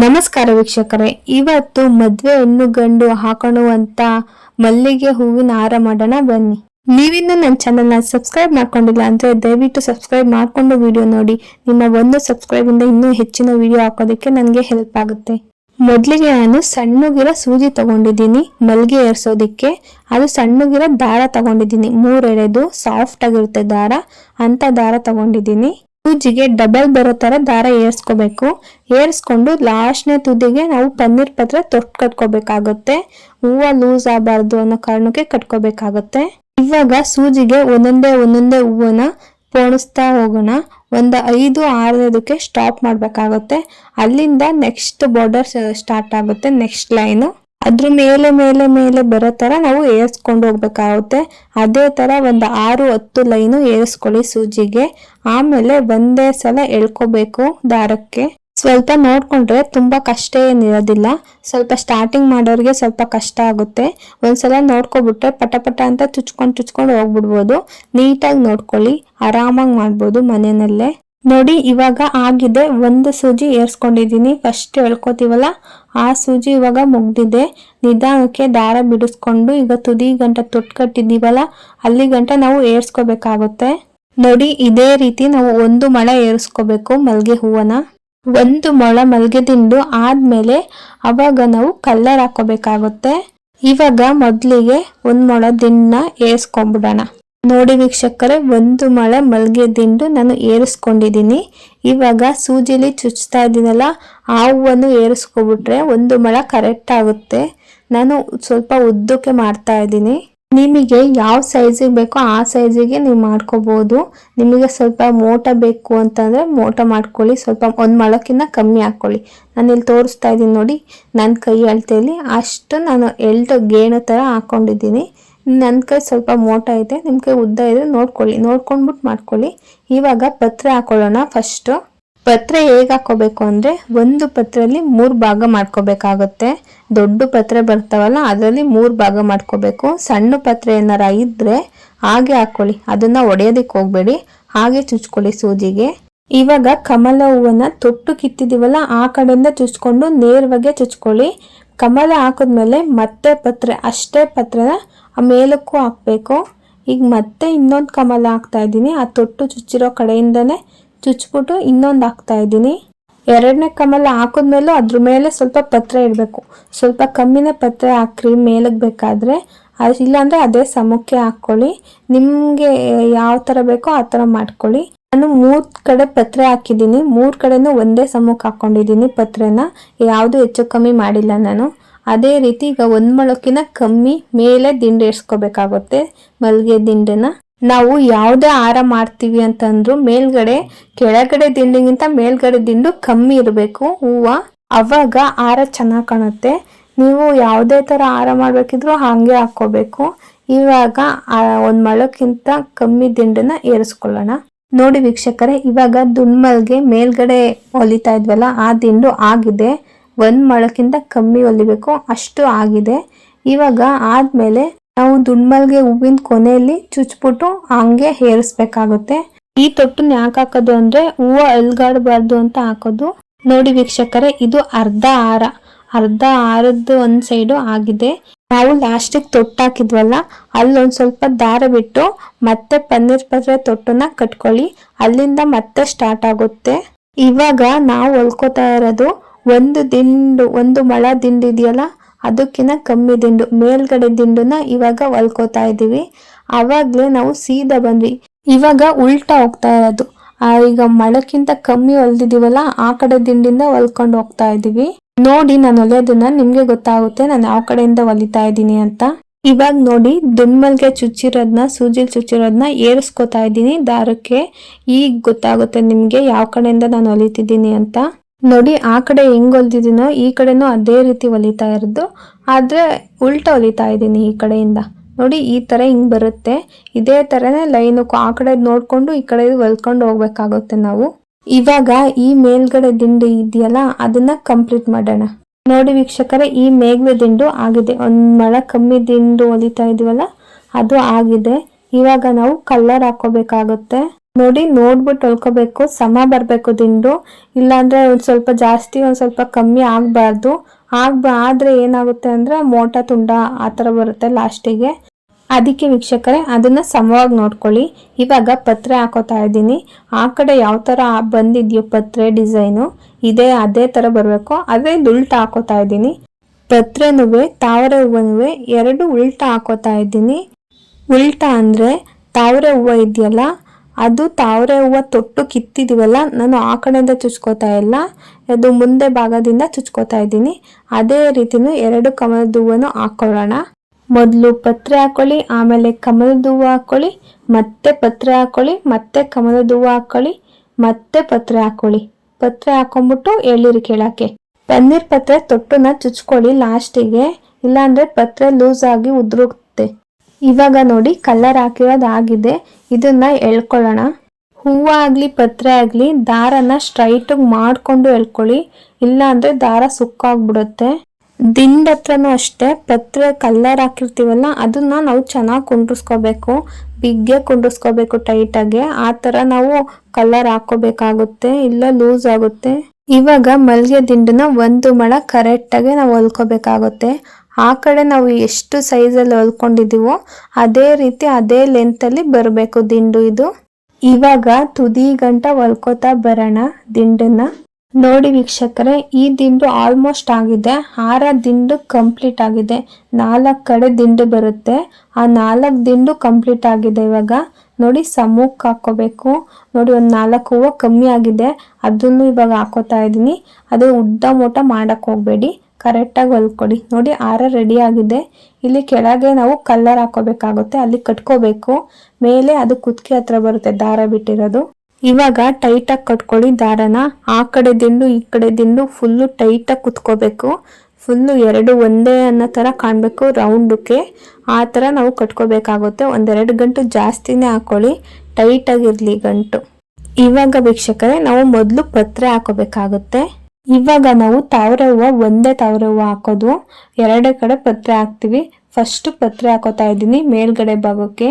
ನಮಸ್ಕಾರ ವೀಕ್ಷಕರೇ. ಇವತ್ತು ಮದ್ವೆ ಹೆಣ್ಣು ಗಂಡು ಹಾಕೊಳ್ಳುವಂತ ಮಲ್ಲಿಗೆ ಹೂವಿನ ಹಾರ ಮಾಡೋಣ ಬನ್ನಿ. ನೀವಿನ್ನೂ ನನ್ನ ಚಾನಲ್ನ ಸಬ್ಸ್ಕ್ರೈಬ್ ಮಾಡ್ಕೊಂಡಿಲ್ಲ ಅಂದ್ರೆ ದಯವಿಟ್ಟು ಸಬ್ಸ್ಕ್ರೈಬ್ ಮಾಡ್ಕೊಂಡು ವಿಡಿಯೋ ನೋಡಿ. ನಿಮ್ಮ ಒಂದು ಸಬ್ಸ್ಕ್ರೈಬ್ ಇಂದ ಇನ್ನೂ ಹೆಚ್ಚಿನ ವಿಡಿಯೋ ಹಾಕೋದಕ್ಕೆ ನನಗೆ ಹೆಲ್ಪ್ ಆಗುತ್ತೆ. ಮೊದಲಿಗೆ ನಾನು ಸಣ್ಣಗಿರ ಸೂಜಿ ತಗೊಂಡಿದ್ದೀನಿ, ಮಲ್ಲಿಗೆ ಏರ್ಸೋದಿಕ್ಕೆ. ಅದು ಸಣ್ಣಗಿರ ದಾರ ತಗೊಂಡಿದ್ದೀನಿ. ಮೂರೆಳೆದು ಸಾಫ್ಟ್ ಆಗಿರುತ್ತೆ ದಾರ. ಅಂತ ದಾರ ತಗೊಂಡಿದ್ದೀನಿ. ಸೂಜಿಗೆ ಡಬಲ್ ಬರೋ ತರ ದಾರ ಏರ್ಸ್ಕೋಬೇಕು. ಏರ್ಸ್ಕೊಂಡು ಲಾಸ್ಟ್ನೇ ತುದಿಗೆ ನಾವು ಪನ್ನೀರ್ ಪತ್ರ ತೊಟ್ಟು ಕಟ್ಕೋಬೇಕಾಗುತ್ತೆ. ಹೂವ ಲೂಸ್ ಆಗಬಾರ್ದು ಅನ್ನೋ ಕಾರಣಕ್ಕೆ ಕಟ್ಕೋಬೇಕಾಗುತ್ತೆ. ಇವಾಗ ಸೂಜಿಗೆ ಒಂದೊಂದೇ ಒಂದೊಂದೇ ಹೂವನ್ನ ಪೋಣಿಸ್ತಾ ಹೋಗೋಣ. ಒಂದು ಐದು ಆರನೇದಕ್ಕೆ ಸ್ಟಾಪ್ ಮಾಡಬೇಕಾಗುತ್ತೆ. ಅಲ್ಲಿಂದ ನೆಕ್ಸ್ಟ್ ಬಾರ್ಡರ್ ಸ್ಟಾರ್ಟ್ ಆಗುತ್ತೆ ನೆಕ್ಸ್ಟ್ ಲೈನು ಅದ್ರ ಮೇಲೆ ಮೇಲೆ ಮೇಲೆ ಬರೋ ಥರ ನಾವು ಏರಿಸ್ಕೊಂಡು ಹೋಗ್ಬೇಕಾಗುತ್ತೆ. ಅದೇ ತರ ಒಂದು ಆರು ಹತ್ತು ಲೈನು ಏರಿಸ್ಕೊಳ್ಳಿ ಸೂಜಿಗೆ. ಆಮೇಲೆ ಒಂದೇ ಸಲ ಎಳ್ಕೋಬೇಕು ದಾರಕ್ಕೆ. ಸ್ವಲ್ಪ ನೋಡ್ಕೊಂಡ್ರೆ ತುಂಬ ಕಷ್ಟ ಏನಿರೋದಿಲ್ಲ. ಸ್ವಲ್ಪ ಸ್ಟಾರ್ಟಿಂಗ್ ಮಾಡೋರಿಗೆ ಸ್ವಲ್ಪ ಕಷ್ಟ ಆಗುತ್ತೆ. ಒಂದ್ಸಲ ನೋಡ್ಕೊಬಿಟ್ರೆ ಪಟ ಪಟ ಅಂತ ಚುಚ್ಕೊಂಡು ಚುಚ್ಕೊಂಡು ಹೋಗ್ಬಿಡ್ಬೋದು. ನೀಟಾಗಿ ನೋಡ್ಕೊಳ್ಳಿ. ಆರಾಮಾಗಿ ಮಾಡ್ಬೋದು ಮನೆಯಲ್ಲೇ. ನೋಡಿ, ಇವಾಗ ಆಗಿದೆ. ಒಂದು ಸೂಜಿ ಏರ್ಸ್ಕೊಂಡಿದ್ದೀನಿ. ಫಸ್ಟ್ ಹೇಳ್ಕೊತೀವಲ್ಲ ಆ ಸೂಜಿ ಇವಾಗ ಮುಗ್ದಿದೆ. ನಿಧಾನಕ್ಕೆ ದಾರ ಬಿಡಿಸ್ಕೊಂಡು, ಈಗ ತುದಿ ಗಂಟ ತೊಟ್ಟು ಕಟ್ಟಿದ್ದೀವಲ್ಲ ಅಲ್ಲಿ ಗಂಟ ನಾವು ಏರ್ಸ್ಕೋಬೇಕಾಗುತ್ತೆ. ನೋಡಿ, ಇದೇ ರೀತಿ ನಾವು ಒಂದು ಮೊಳ ಏರಿಸ್ಕೋಬೇಕು ಮಲ್ಗೆ ಹೂವನ ಒಂದು ಮೊಳ ಮಲ್ಗೆ ದಿಂಡು ಆದ್ಮೇಲೆ ಅವಾಗ ನಾವು ಕಲ್ಲರ್ ಹಾಕೋಬೇಕಾಗುತ್ತೆ ಇವಾಗ ಮೊದಲಿಗೆ ಒಂದು ಮೊಳ ದಿಂಡನ್ನ ಏರ್ಸ್ಕೊಂಡ್ಬಿಡೋಣ ನೋಡಿ ವೀಕ್ಷಕರೇ, ಒಂದು ಮಳೆ ಮಲ್ಗೆ ದಿಂಡು ನಾನು ಏರಿಸ್ಕೊಂಡಿದ್ದೀನಿ. ಇವಾಗ ಸೂಜಿಲಿ ಚುಚ್ತಾ ಇದ್ದೀನಲ್ಲ, ಆ ಹೂವನ್ನು ಏರಿಸ್ಕೊಬಿಟ್ರೆ ಒಂದು ಮಳೆ ಕರೆಕ್ಟ್ ಆಗುತ್ತೆ. ನಾನು ಸ್ವಲ್ಪ ಉದ್ದಕ್ಕೆ ಮಾಡ್ತಾ ಇದ್ದೀನಿ. ನಿಮಗೆ ಯಾವ ಸೈಜಿಗೆ ಬೇಕೋ ಆ ಸೈಜಿಗೆ ನೀವು ಮಾಡ್ಕೋಬೋದು. ನಿಮಗೆ ಸ್ವಲ್ಪ ಮೋಟ ಬೇಕು ಅಂತಂದರೆ ಮೋಟ ಮಾಡ್ಕೊಳ್ಳಿ, ಸ್ವಲ್ಪ ಒಂದು ಮೊಳಕ್ಕಿಂತ ಕಮ್ಮಿ ಹಾಕ್ಕೊಳ್ಳಿ ನಾನು ಇಲ್ಲಿ ತೋರಿಸ್ತಾ ಇದ್ದೀನಿ ನೋಡಿ ನನ್ನ ಕೈ ಅಳತೆಯಲ್ಲಿ ಅಷ್ಟು ನಾನು ಎಲ್ಟು ಗೇಣು ಥರ ಹಾಕೊಂಡಿದ್ದೀನಿ. ನನ್ನ ಕೈ ಸ್ವಲ್ಪ ಮೋಟ ಇದೆ ನಿಮ್ಮ ಕೈ ಉದ್ದ ಇದೆ ನೋಡ್ಕೊಳ್ಳಿ ನೋಡ್ಕೊಂಡ್ಬಿಟ್ಟು ಮಾಡ್ಕೊಳ್ಳಿ. ಇವಾಗ ಪತ್ರೆ ಹಾಕೊಳ್ಳೋಣ ಫಸ್ಟು ಪತ್ರೆ ಹೇಗೆ ಹಾಕೋಬೇಕು ಅಂದರೆ ಒಂದು ಪತ್ರೆಯಲ್ಲಿ ಮೂರು ಭಾಗ ಮಾಡ್ಕೋಬೇಕಾಗುತ್ತೆ. ದೊಡ್ಡ ಪತ್ರೆ ಬರ್ತಾವಲ್ಲ, ಅದರಲ್ಲಿ ಮೂರು ಭಾಗ ಮಾಡ್ಕೋಬೇಕು. ಸಣ್ಣ ಪತ್ರೆ ಏನಾರ ಇದ್ದರೆ ಹಾಗೆ ಹಾಕ್ಕೊಳ್ಳಿ ಅದನ್ನು ಒಡೆಯೋದಕ್ಕೆ ಹೋಗಬೇಡಿ. ಹಾಗೆ ಚುಚ್ಕೊಳ್ಳಿ ಸೂಜಿಗೆ. ಇವಾಗ ಕಮಲ ಹೂವನ್ನ ತೊಟ್ಟು ಕಿತ್ತಿದ್ದೀವಲ್ಲ ಆ ಕಡೆಯಿಂದ ಚುಚ್ಕೊಂಡು ನೇರವಾಗಿ ಚುಚ್ಕೊಳ್ಳಿ. ಕಮಲ ಹಾಕಿದ್ಮೇಲೆ ಮತ್ತೆ ಪತ್ರೆ, ಅಷ್ಟೇ ಪತ್ರೆನ ಆ ಮೇಲಕ್ಕೂ ಹಾಕಬೇಕು. ಈಗ ಮತ್ತೆ ಇನ್ನೊಂದು ಕಮಲ ಹಾಕ್ತಾ ಇದ್ದೀನಿ. ಆ ತೊಟ್ಟು ಚುಚ್ಚಿರೋ ಕಡೆಯಿಂದನೇ ಚುಚ್ಬಿಟ್ಟು ಇನ್ನೊಂದು ಹಾಕ್ತಾ ಇದ್ದೀನಿ. ಎರಡನೇ ಕಮಲ ಹಾಕಿದ್ಮೇಲೂ ಅದ್ರ ಮೇಲೆ ಸ್ವಲ್ಪ ಪತ್ರೆ ಇಡಬೇಕು. ಸ್ವಲ್ಪ ಕಮ್ಮಿನೇ ಪತ್ರೆ ಹಾಕ್ರಿ ಮೇಲಕ್ಕೆ ಬೇಕಾದರೆ. ಅದು ಇಲ್ಲಾಂದರೆ ಅದೇ ಸಮಕ್ಕೆ ಹಾಕ್ಕೊಳ್ಳಿ. ನಿಮಗೆ ಯಾವ ಥರ ಬೇಕೋ ಆ ಥರ ಮಾಡ್ಕೊಳ್ಳಿ. ನಾನು ಮೂರು ಕಡೆ ಪತ್ರೆ ಹಾಕಿದ್ದೀನಿ. ಮೂರು ಕಡೆನೂ ಒಂದೇ ಸಮಕ್ಕೆ ಹಾಕ್ಕೊಂಡಿದ್ದೀನಿ ಪತ್ರೆನ. ಯಾವುದು ಹೆಚ್ಚು ಕಮ್ಮಿ ಮಾಡಿಲ್ಲ ನಾನು. ಅದೇ ರೀತಿ ಈಗ ಒಂದು ಮೊಳಕಿನ ಕಮ್ಮಿ ಮೇಲೆ ದಿಂಡು ಏರ್ಸ್ಕೋಬೇಕಾಗುತ್ತೆ ಮಲ್ಗೆ ದಿಂಡನ್ನ. ನಾವು ಯಾವುದೇ ಹಾರ ಮಾಡ್ತೀವಿ ಅಂತಂದ್ರು ಮೇಲ್ಗಡೆ, ಕೆಳಗಡೆ ದಿಂಡಿಗಿಂತ ಮೇಲ್ಗಡೆ ದಿಂಡು ಕಮ್ಮಿ ಇರಬೇಕು. ಹೂವು ಅವಾಗ ಹಾರ ಚೆನ್ನಾಗಿ ಕಾಣುತ್ತೆ. ನೀವು ಯಾವುದೇ ಥರ ಹಾರ ಮಾಡಬೇಕಿದ್ರು ಹಾಗೆ ಹಾಕ್ಕೋಬೇಕು. ಇವಾಗ ಒಂದು ಮೊಳಕ್ಕಿಂತ ಕಮ್ಮಿ ದಿಂಡನ್ನ ಏರಿಸ್ಕೊಳ್ಳೋಣ. ನೋಡಿ ವೀಕ್ಷಕರೇ, ಇವಾಗ ದುಂಡ್ಮಲ್ಗೆ ಮೇಲ್ಗಡೆ ಹೊಲಿತಾ ಇದ್ವಲ್ಲ, ಆ ದಿಂಡು ಆಗಿದೆ. ಒಂದ್ ಮೊಳಕ್ಕಿಂತ ಕಮ್ಮಿ ಹೊಲಿಬೇಕು ಅಷ್ಟು ಆಗಿದೆ. ಇವಾಗ ಆದ್ಮೇಲೆ ನಾವು ದುಂಡ್ಮಲ್ಗೆ ಹೂವಿನ ಕೊನೆಯಲ್ಲಿ ಚುಚ್ಬಿಟ್ಟು ಹಂಗೆ ಹೇರಿಸ್ಬೇಕಾಗುತ್ತೆ. ಈ ತೊಟ್ಟನ್ನ ಯಾಕೆ ಹಾಕೋದು ಅಂದ್ರೆ, ಹೂವು ಅಲ್ಗಾಡಬಾರ್ದು ಅಂತ ಹಾಕೋದು. ನೋಡಿ ವೀಕ್ಷಕರೇ, ಇದು ಅರ್ಧ ಹಾರ. ಅರ್ಧ ಹಾರದ್ದು ಒಂದ್ ಸೈಡು ಆಗಿದೆ. ನಾವು ಲಾಸ್ಟಿಗೆ ತೊಟ್ಟು ಹಾಕಿದ್ವಲ್ಲ, ಅಲ್ಲೊಂದು ಸ್ವಲ್ಪ ದಾರ ಬಿಟ್ಟು ಮತ್ತೆ ಪನ್ನೀರ್ ಪತ್ರೆ ತೊಟ್ಟನ್ನ ಕಟ್ಕೊಳ್ಳಿ. ಅಲ್ಲಿಂದ ಮತ್ತೆ ಸ್ಟಾರ್ಟ್ ಆಗುತ್ತೆ. ಇವಾಗ ನಾವು ಹೊಲ್ಕೋತಾ ಇರೋದು ಒಂದು ದಿಂಡು, ಒಂದು ಮಳ ದಿಂಡು ಇದೆಯಲ್ಲ ಅದಕ್ಕಿಂತ ಕಮ್ಮಿ ದಿಂಡು. ಮೇಲ್ಗಡೆ ದಿಂಡನ್ನ ಇವಾಗ ಹೊಲ್ಕೋತಾ ಇದ್ದೀವಿ. ಆವಾಗಲೇ ನಾವು ಸೀದಾ ಬಂದ್ವಿ. ಇವಾಗ ಉಲ್ಟಾ ಹೋಗ್ತಾ ಇರೋದು. ಈಗ ಮಳಕ್ಕಿಂತ ಕಮ್ಮಿ ಹೊಲ್ದಿದ್ದೀವಲ್ಲ ಆ ಕಡೆ ದಿಂಡಿಂದ ಹೊಲ್ಕೊಂಡು ಹೋಗ್ತಾ ಇದೀವಿ ನೋಡಿ ನಾನು ಹೊಲಿಯೋದನ್ನ ನಿಮ್ಗೆ ಗೊತ್ತಾಗುತ್ತೆ. ನಾನು ಯಾವ ಕಡೆಯಿಂದ ಹೊಲಿತಾ ಇದ್ದೀನಿ ಅಂತ. ಇವಾಗ ನೋಡಿ, ದುಮ್ಮಲ್ಗೆ ಚುಚ್ಚಿರೋದನ್ನ ಸೂಜಿಲ್ ಚುಚ್ಚಿರೋದನ್ನ ಏರಿಸ್ಕೊತಾ ಇದ್ದೀನಿ. ದಾರಕ್ಕೆ ಈಗ ಗೊತ್ತಾಗುತ್ತೆ ನಿಮ್ಗೆ ಯಾವ ಕಡೆಯಿಂದ ನಾನು ಹೊಲಿತಿದ್ದೀನಿ ಅಂತ. ನೋಡಿ, ಆ ಕಡೆ ಹೆಂಗ್ ಹೊಲ್ದಿದ್ದೀನೋ ಈ ಕಡೆನೂ ಅದೇ ರೀತಿ ಹೊಲಿತಾ ಇರೋದು. ಆದ್ರೆ ಉಲ್ಟ ಹೊಲಿತಾ ಇದ್ದೀನಿ ಈ ಕಡೆಯಿಂದ. ನೋಡಿ, ಈ ತರ ಹಿಂಗ್ ಬರುತ್ತೆ. ಇದೇ ತರನೇ ಲೈನ್ ಆ ಕಡೆ ನೋಡ್ಕೊಂಡು ಈ ಕಡೆ ಹೊಲ್ಕೊಂಡು ಹೋಗ್ಬೇಕಾಗುತ್ತೆ ನಾವು. ಇವಾಗ ಈ ಮೇಲ್ಗಡೆ ದಿಂಡು ಇದೆಯಲ್ಲ, ಅದನ್ನ ಕಂಪ್ಲೀಟ್ ಮಾಡೋಣ. ನೋಡಿ ವೀಕ್ಷಕರೇ, ಈ ಮೇಲ್ಗಡೆ ದಿಂಡು ಆಗಿದೆ. ಒಂದ್ ಮಳೆ ಕಮ್ಮಿ ದಿಂಡು ಹೊಲಿತಾ ಇದೀವಲ್ಲ, ಅದು ಆಗಿದೆ. ಇವಾಗ ನಾವು ಕಲ್ಲರ್ ಹಾಕೋಬೇಕಾಗುತ್ತೆ. ನೋಡಿ, ನೋಡ್ಬಿಟ್ಟು ಹೊಲ್ಕೋಬೇಕು ಸಮ ಬರಬೇಕು ದಿಂಡು. ಇಲ್ಲಾಂದ್ರೆ ಒಂದು ಸ್ವಲ್ಪ ಜಾಸ್ತಿ, ಒಂದು ಸ್ವಲ್ಪ ಕಮ್ಮಿ ಆಗಬಾರ್ದು. ಆಗ ಆದರೆ ಏನಾಗುತ್ತೆ ಅಂದ್ರೆ ಮೋಟ ತುಂಡ ಆ ಥರ ಬರುತ್ತೆ ಲಾಸ್ಟಿಗೆ. ಅದಕ್ಕೆ ವೀಕ್ಷಕರೇ, ಅದನ್ನ ಸಮವಾಗಿ ನೋಡ್ಕೊಳ್ಳಿ. ಇವಾಗ ಪತ್ರೆ ಹಾಕೋತಾ ಇದ್ದೀನಿ. ಆ ಕಡೆ ಯಾವ ಥರ ಬಂದಿದೆಯೋ ಪತ್ರೆ ಡಿಸೈನು, ಇದೇ, ಅದೇ ಥರ ಬರಬೇಕು. ಅದೇ ಉಲ್ಟಾ ಹಾಕೋತಾ ಇದ್ದೀನಿ. ಪತ್ರೆನುವೆ ತಾವರೆ ಹೂವನುವೆ ಎರಡು ಉಲ್ಟಾ ಹಾಕೋತಾ ಇದ್ದೀನಿ. ಉಲ್ಟಾ ಅಂದರೆ ತಾವರೆ ಹೂವು ಇದೆಯಲ್ಲ, ಅದು ತಾವರೆ ಹೂವು ತೊಟ್ಟು ಕಿತ್ತಿದೀವಲ್ಲ, ನಾನು ಆ ಕಡೆಯಿಂದ ಚುಚ್ಕೋತಾ ಇಲ್ಲ. ಅದು ಮುಂದೆ ಭಾಗದಿಂದ ಚುಚ್ಕೋತಾ ಇದ್ದೀನಿ. ಅದೇ ರೀತಿನೂ ಎರಡು ಕಮಲದ ಹೂವನ್ನು ಹಾಕೊಳ್ಳೋಣ. ಮೊದಲು ಪತ್ರೆ ಹಾಕೊಳ್ಳಿ, ಆಮೇಲೆ ಕಮಲದ ಹೂವು ಹಾಕೊಳ್ಳಿ, ಮತ್ತೆ ಪತ್ರೆ ಹಾಕೊಳ್ಳಿ, ಮತ್ತೆ ಕಮಲದ ಹೂವು ಹಾಕೊಳ್ಳಿ, ಮತ್ತೆ ಪತ್ರೆ ಹಾಕೊಳ್ಳಿ. ಪತ್ರೆ ಹಾಕೊಂಡ್ಬಿಟ್ಟು ಎಳ್ಳಿರಿ ಕೇಳಕ್ಕೆ. ಪನ್ನೀರ್ ಪತ್ರೆ ತೊಟ್ಟನ್ನ ಚುಚ್ಕೊಳ್ಳಿ ಲಾಸ್ಟಿಗೆ, ಇಲ್ಲಾಂದ್ರೆ ಪತ್ರೆ ಲೂಸ್ ಆಗಿ ಉದುರುತ್ತೆ. ಇವಾಗ ನೋಡಿ ಕಲರ್ ಹಾಕಿರೋದು ಆಗಿದೆ, ಇದನ್ನ ಎಳ್ಕೊಳ್ಳೋಣ. ಹೂವು ಆಗ್ಲಿ, ಪತ್ರೆ ಆಗಲಿ, ದಾರನ ಸ್ಟ್ರೈಟಾಗಿ ಮಾಡಿಕೊಂಡು ಎಳ್ಕೊಳ್ಳಿ, ಇಲ್ಲಾಂದ್ರೆ ದಾರ ಸುಕ್ಕಾಗ್ಬಿಡುತ್ತೆ. ದಿಂಡ್ ಹತ್ರನೂ ಅಷ್ಟೇ, ಪತ್ರೆ, ಕಲ್ಲರ್ ಹಾಕಿರ್ತೀವಲ್ಲ, ಅದನ್ನ ನಾವು ಚೆನ್ನಾಗಿ ಕುಂಡ್ರಿಸ್ಕೋಬೇಕು, ಬಿಗ್ಗೆ ಕುಂಡ್ರಿಸ್ಕೋಬೇಕು ಟೈಟಾಗಿ ಆ ಥರ ನಾವು ಕಲ್ಲರ್ ಹಾಕೋಬೇಕಾಗುತ್ತೆ ಇಲ್ಲ ಲೂಸ್ ಆಗುತ್ತೆ. ಇವಾಗ ಮಲ್ಗೆ ದಿಂಡನ್ನ ಒಂದು ಮಳ ಕರೆಕ್ಟಾಗಿ ನಾವು ಹೊಲ್ಕೋಬೇಕಾಗುತ್ತೆ. ಆ ಕಡೆ ನಾವು ಎಷ್ಟು ಸೈಜಲ್ಲಿ ಹೊಲ್ಕೊಂಡಿದ್ದೀವೋ ಅದೇ ರೀತಿ ಅದೇ ಲೆಂತಲ್ಲಿ ಬರಬೇಕು ದಿಂಡು ಇದು. ಇವಾಗ ತುದಿ ಗಂಟ ಹೊಲ್ಕೋತಾ ಬರೋಣ ದಿಂಡನ್ನ. ನೋಡಿ ವೀಕ್ಷಕರೇ, ಈ ದಿಂಡು ಆಲ್ಮೋಸ್ಟ್ ಆಗಿದೆ. ಆರ ದಿಂಡು ಕಂಪ್ಲೀಟ್ ಆಗಿದೆ. ನಾಲ್ಕು ಕಡೆ ದಿಂಡು ಬರುತ್ತೆ. ಆ ನಾಲ್ಕು ದಿಂಡು ಕಂಪ್ಲೀಟ್ ಆಗಿದೆ ಇವಾಗ. ನೋಡಿ, ಸಮೂಕ್ ಹಾಕೋಬೇಕು ನೋಡಿ, ಒಂದು ನಾಲ್ಕು ಹೂವು ಕಮ್ಮಿ ಆಗಿದೆ. ಅದನ್ನು ಇವಾಗ ಹಾಕೋತಾ ಇದ್ದೀನಿ. ಅದು ಉದ್ದ ಮೋಟ ಮಾಡಕ್ ಹೋಗಬೇಡಿ. ಕರೆಕ್ಟಾಗಿ ಹೊಲ್ಕೊಡಿ. ನೋಡಿ, ಆರ ರೆಡಿ ಆಗಿದೆ. ಇಲ್ಲಿ ಕೆಳಗೆ ನಾವು ಕಲ್ಲರ್ ಹಾಕೋಬೇಕಾಗುತ್ತೆ ಅಲ್ಲಿ ಕಟ್ಕೋಬೇಕು. ಮೇಲೆ ಅದು ಕುತ್ಕೆ ಹತ್ರ ಬರುತ್ತೆ, ದಾರ ಬಿಟ್ಟಿರೋದು. ಇವಾಗ ಟೈಟಾಗಿ ಕಟ್ಕೊಳ್ಳಿ ದಾರನ. ಆ ಕಡೆ ದಿಂಡು, ಈ ಕಡೆ ದಿಂಡು ಫುಲ್ಲು ಟೈಟಾಗಿ ಕುತ್ಕೋಬೇಕು. ಫುಲ್ಲು ಎರಡು ಒಂದೇ ಅನ್ನೋ ಥರ ಕಾಣಬೇಕು ರೌಂಡಕ್ಕೆ ಆ ಥರ ನಾವು ಕಟ್ಕೋಬೇಕಾಗುತ್ತೆ. ಒಂದೆರಡು ಗಂಟು ಜಾಸ್ತಿನೇ ಹಾಕೊಳ್ಳಿ. ಟೈಟಾಗಿರಲಿ ಗಂಟು. ಇವಾಗ ವೀಕ್ಷಕರೇ, ನಾವು ಮೊದಲು ಪತ್ರೆ ಹಾಕೋಬೇಕಾಗುತ್ತೆ. ಇವಾಗ ನಾವು ತಾವರೆ ಹೂವು, ಒಂದೇ ತಾವರೆ ಹೂವು ಹಾಕೋದು. ಎರಡೇ ಕಡೆ ಪತ್ರೆ ಹಾಕ್ತೀವಿ. ಫಸ್ಟ್ ಪತ್ರೆ ಹಾಕೋತಾ ಇದ್ದೀನಿ ಮೇಲ್ಗಡೆ ಭಾಗಕ್ಕೆ.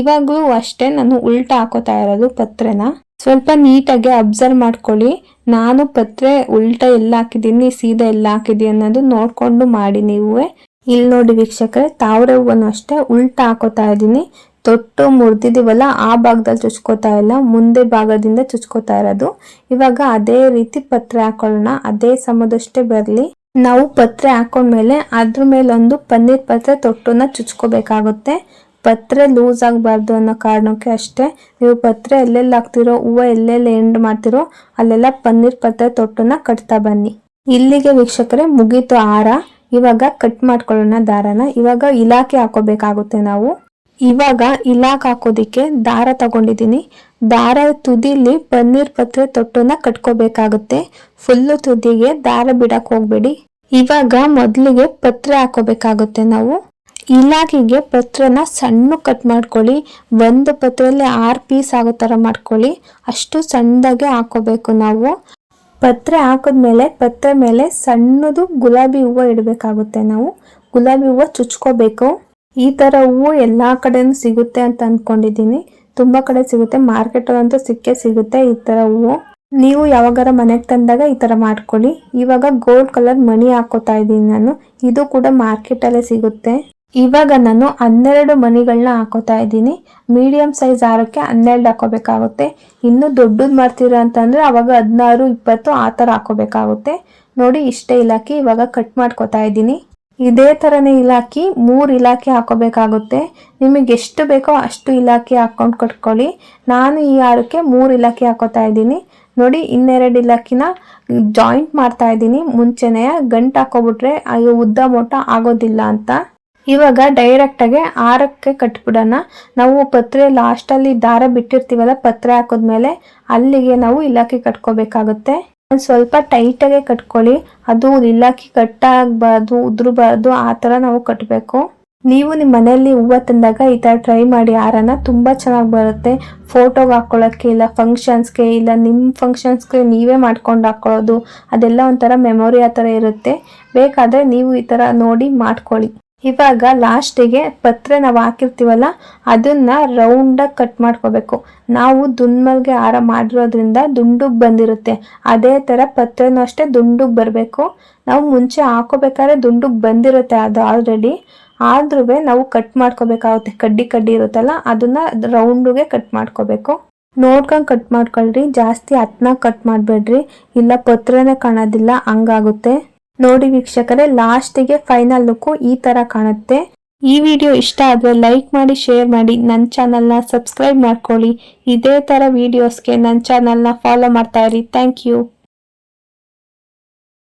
ಇವಾಗಲೂ ಅಷ್ಟೇ ನಾನು ಉಲ್ಟಾ ಹಾಕೋತಾ ಇರೋದು ಪತ್ರೆನ. ಸ್ವಲ್ಪ ನೀಟಾಗಿ ಅಬ್ಸರ್ವ್ ಮಾಡ್ಕೊಳ್ಳಿ. ನಾನು ಪತ್ರೆ ಉಲ್ಟಾ ಎಲ್ಲ ಹಾಕಿದ್ದೀನಿ, ಸೀದಾ ಎಲ್ಲ ಹಾಕಿದ್ದೀನಿ ಅನ್ನೋದು ನೋಡ್ಕೊಂಡು ಮಾಡಿ ನೀವು. ಇಲ್ಲಿ ನೋಡಿ ವೀಕ್ಷಕರೇ ತಾವ್ರೆ ಹೂವನ್ನು ಅಷ್ಟೇ ಉಲ್ಟಾ ಹಾಕೋತಾ ಇದ್ದೀನಿ. ತೊಟ್ಟು ಮುರಿದಿದ್ದೀವಲ್ಲ ಆ ಭಾಗದಲ್ಲಿ ಚುಚ್ಕೋತಾ ಇಲ್ಲ, ಮುಂದೆ ಭಾಗದಿಂದ ಚುಚ್ಕೋತಾ ಇರೋದು. ಇವಾಗ ಅದೇ ರೀತಿ ಪತ್ರೆ ಹಾಕೊಳ್ಳೋಣ, ಅದೇ ಸಮದಷ್ಟೇ ಬರಲಿ. ನಾವು ಪತ್ರೆ ಹಾಕೊಂಡ್ಮೇಲೆ ಅದ್ರ ಮೇಲೊಂದು ಪನ್ನೀರ್ ಪತ್ರೆ ತೊಟ್ಟನ್ನ ಚುಚ್ಕೋಬೇಕಾಗುತ್ತೆ. ಪತ್ರೆ ಲೂಸ್ ಆಗಬಾರ್ದು ಅನ್ನೋ ಕಾರಣಕ್ಕೆ ಅಷ್ಟೇ. ನೀವು ಪತ್ರೆ ಎಲ್ಲೆಲ್ಲಿ ಹಾಕ್ತಿರೋ ಹೂವು ಎಲ್ಲೆಲ್ಲಿ ಎಂಡ್ ಮಾಡ್ತಿರೋ ಅಲ್ಲೆಲ್ಲ ಪನ್ನೀರ್ ಪತ್ರೆ ತೊಟ್ಟನ್ನ ಕಟ್ತಾ ಬನ್ನಿ. ಇಲ್ಲಿಗೆ ವೀಕ್ಷಕರೇ ಮುಗೀತು ಹಾರ ಇವಾಗ ಕಟ್ ಮಾಡ್ಕೊಳ್ಳೋಣ ದಾರನ. ಇವಾಗ ಇಲಾಖೆ ಹಾಕೋಬೇಕಾಗುತ್ತೆ ನಾವು. ಇವಾಗ ಇಲಾಖೆ ಹಾಕೋದಿಕ್ಕೆ ದಾರ ತಗೊಂಡಿದ್ದೀನಿ. ದಾರ ತುದಿಲಿ ಪನ್ನೀರ್ ಪತ್ರೆ ತೊಟ್ಟನ್ನ ಕಟ್ಕೋಬೇಕಾಗುತ್ತೆ. ಫುಲ್ಲು ತುದಿಗೆ ದಾರ ಬಿಡಕ್ ಹೋಗ್ಬೇಡಿ. ಇವಾಗ ಮೊದಲಿಗೆ ಪತ್ರೆ ಹಾಕೋಬೇಕಾಗುತ್ತೆ ನಾವು. ಇಲಾಖೆಗೆ ಪತ್ರನ ಸಣ್ಣ ಕಟ್ ಮಾಡ್ಕೊಳ್ಳಿ, ಒಂದು ಪತ್ರದಲ್ಲಿ ಆರು ಪೀಸ್ ಆಗೋ ಥರ ಮಾಡ್ಕೊಳ್ಳಿ, ಅಷ್ಟು ಸಣ್ಣದಾಗೆ ಹಾಕೋಬೇಕು ನಾವು. ಪತ್ರೆ ಹಾಕಿದ್ಮೇಲೆ ಪತ್ರೆ ಮೇಲೆ ಸಣ್ಣದು ಗುಲಾಬಿ ಹೂವು ಇಡಬೇಕಾಗುತ್ತೆ ನಾವು. ಗುಲಾಬಿ ಹೂವು ಚುಚ್ಕೋಬೇಕು. ಈ ಥರ ಹೂವು ಎಲ್ಲ ಕಡೆನೂ ಸಿಗುತ್ತೆ ಅಂತ ಅಂದ್ಕೊಂಡಿದ್ದೀನಿ ತುಂಬ ಕಡೆ ಸಿಗುತ್ತೆ ಮಾರ್ಕೆಟಲ್ಲಂತೂ ಸಿಕ್ಕೇ ಸಿಗುತ್ತೆ ಈ ಥರ ಹೂವು. ನೀವು ಯಾವಾಗಾರ ಮನೆಗೆ ತಂದಾಗ ಈ ಥರ ಮಾಡ್ಕೊಳ್ಳಿ. ಇವಾಗ ಗೋಲ್ಡ್ ಕಲರ್ ಮಣಿ ಹಾಕೋತಾ ಇದ್ದೀನಿ ನಾನು. ಇದು ಕೂಡ ಮಾರ್ಕೆಟಲ್ಲೇ ಸಿಗುತ್ತೆ. ಇವಾಗ ನಾನು ಹನ್ನೆರಡು ಮಣಿಗಳನ್ನ ಹಾಕೋತಾ ಇದ್ದೀನಿ. ಮೀಡಿಯಂ ಸೈಜ್ ಹಾರಕ್ಕೆ ಹನ್ನೆರಡು ಹಾಕೋಬೇಕಾಗುತ್ತೆ. ಇನ್ನೂ ದೊಡ್ಡದು ಮಾಡ್ತೀರಾ ಅಂತಂದರೆ ಆವಾಗ ಹದಿನಾರು, ಇಪ್ಪತ್ತು ಆ ಥರ ಹಾಕೋಬೇಕಾಗುತ್ತೆ. ನೋಡಿ, ಇಷ್ಟೇ ಇಲಾಖೆ ಇವಾಗ ಕಟ್ ಮಾಡ್ಕೋತಾ ಇದ್ದೀನಿ. ಇದೇ ಥರನೇ ಇಲಾಖೆ, ಮೂರು ಇಲಾಖೆ ಹಾಕೋಬೇಕಾಗುತ್ತೆ. ನಿಮಗೆ ಎಷ್ಟು ಬೇಕೋ ಅಷ್ಟು ಇಲಾಖೆ ಹಾಕೊಂಡು ಕಟ್ಕೊಳ್ಳಿ. ನಾನು ಈ ಹಾರಕ್ಕೆ ಮೂರು ಇಲಾಖೆ ಹಾಕೋತಾ ಇದ್ದೀನಿ. ನೋಡಿ, ಇನ್ನೆರಡು ಇಲಾಖಿನ ಜಾಯಿಂಟ್ ಮಾಡ್ತಾ ಇದ್ದೀನಿ. ಮುಂಚೆನೇ ಗಂಟು ಹಾಕೋಬಿಟ್ರೆ, ಅಯ್ಯೋ, ಉದ್ದ ಮೋಟ ಆಗೋದಿಲ್ಲ ಅಂತ. ಇವಾಗ ಡೈರೆಕ್ಟಾಗಿ ಆರಕ್ಕೆ ಕಟ್ಬಿಡೋಣ. ನಾವು ಪತ್ರೆ ಲಾಸ್ಟಲ್ಲಿ ದಾರ ಬಿಟ್ಟಿರ್ತೀವಲ್ಲ, ಪತ್ರೆ ಹಾಕಿದ್ಮೇಲೆ ಅಲ್ಲಿಗೆ ನಾವು ಇಲಾಖೆ ಕಟ್ಕೋಬೇಕಾಗುತ್ತೆ. ಒಂದು ಸ್ವಲ್ಪ ಟೈಟಾಗೆ ಕಟ್ಕೊಳ್ಳಿ. ಅದು ಇಲಾಖೆ ಕಟ್ಟಾಗಬಾರ್ದು, ಉದ್ರಬಾರ್ದು, ಆ ಥರ ನಾವು ಕಟ್ಟಬೇಕು ನೀವು ನಿಮ್ಮ ಮನೆಯಲ್ಲಿ ಹೂವು ತಂದಾಗ ಈ ಥರ ಟ್ರೈ ಮಾಡಿ ಆರನ ತುಂಬ ಚೆನ್ನಾಗಿ ಬರುತ್ತೆ. ಫೋಟೋಗೆ ಹಾಕ್ಕೊಳ್ಳೋಕ್ಕೆ ಇಲ್ಲ ಫಂಕ್ಷನ್ಸ್ಗೆ ಇಲ್ಲ ನಿಮ್ಮ ಫಂಕ್ಷನ್ಸ್ಗೆ ನೀವೇ ಮಾಡ್ಕೊಂಡು ಹಾಕ್ಕೊಳ್ಳೋದು ಅದೆಲ್ಲ ಒಂಥರ ಮೆಮೊರಿ ಆ ಥರ ಇರುತ್ತೆ. ಬೇಕಾದರೆ ನೀವು ಈ ಥರ ನೋಡಿ ಮಾಡ್ಕೊಳ್ಳಿ. ಇವಾಗ ಲಾಸ್ಟಿಗೆ ಪತ್ರೆ ನಾವು ಹಾಕಿರ್ತೀವಲ್ಲ, ಅದನ್ನ ರೌಂಡಾಗಿ ಕಟ್ ಮಾಡ್ಕೋಬೇಕು. ನಾವು ದುಂಡ್ಮಲ್ಗೆ ಹಾರ ಮಾಡಿರೋದ್ರಿಂದ ದುಂಡುಗೆ ಬಂದಿರುತ್ತೆ. ಅದೇ ಥರ ಪತ್ರೆನೂ ಅಷ್ಟೇ ದುಂಡುಗೆ ಬರಬೇಕು. ನಾವು ಮುಂಚೆ ಹಾಕೋಬೇಕಾದ್ರೆ ದುಂಡುಗೆ ಬಂದಿರುತ್ತೆ ಅದು ಆಲ್ರೆಡಿ ಆದ್ರೂ ನಾವು ಕಟ್ ಮಾಡ್ಕೋಬೇಕಾಗುತ್ತೆ. ಕಡ್ಡಿ ಕಡ್ಡಿ ಇರುತ್ತಲ್ಲ, ಅದನ್ನ ರೌಂಡಿಗೆ ಕಟ್ ಮಾಡ್ಕೋಬೇಕು. ನೋಡ್ಕೊಂಡು ಕಟ್ ಮಾಡ್ಕೊಳ್ರಿ. ಜಾಸ್ತಿ ಹತ್ನಾಗ ಕಟ್ ಮಾಡಬೇಡ್ರಿ. ಇಲ್ಲ ಪತ್ರನೇ ಕಾಣೋದಿಲ್ಲ, ಹಂಗಾಗುತ್ತೆ. ನೋಡಿ ವೀಕ್ಷಕರೇ, ಲಾಸ್ಟಿಗೆ ಫೈನಲ್ ಲುಕ್ಕು ಈ ತರ ಕಾಣುತ್ತೆ. ಈ ವಿಡಿಯೋ ಇಷ್ಟ ಆದರೆ ಲೈಕ್ ಮಾಡಿ ಶೇರ್ ಮಾಡಿ ನನ್ನ ಚಾನಲ್ನ ಸಬ್ಸ್ಕ್ರೈಬ್ ಮಾಡ್ಕೊಳ್ಳಿ. ಇದೇ ಥರ ವೀಡಿಯೋಸ್ಗೆ ನನ್ನ ಚಾನಲ್ನ ಫಾಲೋ ಮಾಡ್ತಾ ಇರಿ. Thank you